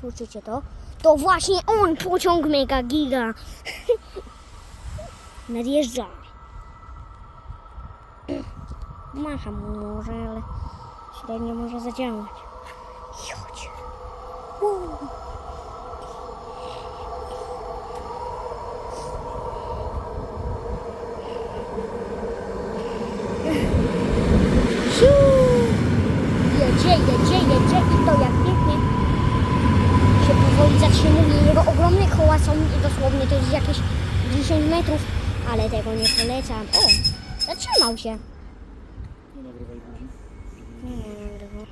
Słyszycie to? To właśnie on, pociąg Mega Giga. Nadjeżdża. Macha mu może, ale średnio może zadziałać. Chodź. Jedzie, jedzie, jedzie i to jak pięknie koła są dosłownie, to jest jakieś 10 metrów, ale tego nie polecam. O, zatrzymał się. Nie nagrywaj buzi. Nie, nie nagrywam.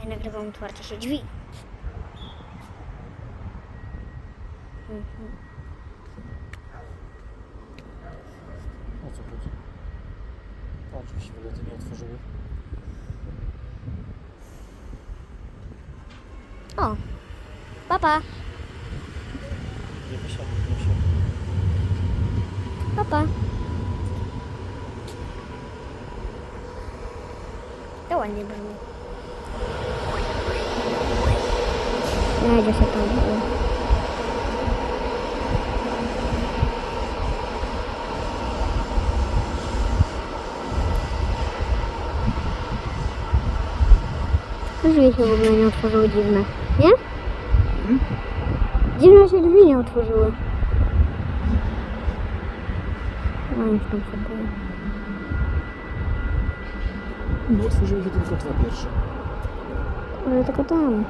Ja nagrywam otwarte się drzwi. Mhm. O co chodzi? Patrz, mi się wylety nie otworzyły. O, papa, Nie wysiadły. papa. To ładnie brzmi. Znajdzie się tam. Drzwi się w ogóle nie otworzyły dziwne, nie? Dziwne się drzwi nie otworzyły. No już tam sobie. Nie otworzyły się tylko dwa pierwsze. Ale tylko tam.